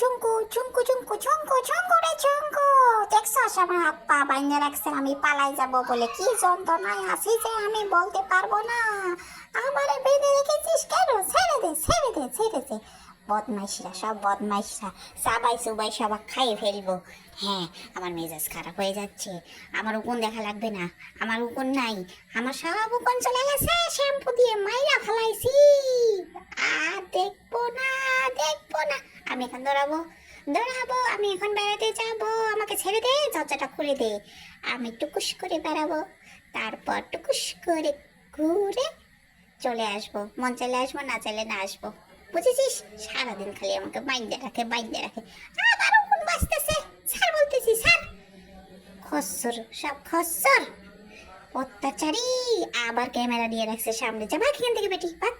ঝুঙ্কু ঝুঙ্কু ঝুঙ্কু ঝুঙ্কু ঝুঙ্কু রে ঝুঙ্কু দেখছস আমার হাত পা বাইন্ধে রাখছে, আমি পালাই যাব বলে। কি যন্ত্রণায় আছি যে আমি বলতে পারব না। আমারে বেঁধে রেখেছিস কেন? ছেড়ে দে ছেড়ে দে ছেড়ে দে। বদমাইশরা, সব বদমাইশরা। সাবাই সুবাই সবাই খাইয়ে ফেলব। হ্যাঁ আমার মেজাজ খারাপ হয়ে যাচ্ছে। আমার উকুন দেখা লাগবে না। আমার উকুন নাই। আমার সব উকুন চলে গেছে। শ্যাম্পু দিয়ে মাইরা ফেলাইছি। আমি এখন দৌড়াবো। দৌড়াবো, আমি এখন বেড়াতে যাব। আমাকে ছেড়ে দে, দরজাটা খুলে দে। আমি টুকুস করে বেড়াবো। তারপর টুকুস করে ঘুরে চলে আসব। মন চাইলে আসব, না চাইলে না আসব। বুঝেছিস? সারাদিন খালি আমাকে বাইন্দে রাখে বাইন্দে রাখে। আবার কোন বাঁচতেছে স্যার বলতেছি, স্যার। খসর, সব খসর। অত্যাচারী। আবার ক্যামেরা দিয়ে রাখছে সামনে। যা এখান থেকে বেটি, ভাগ।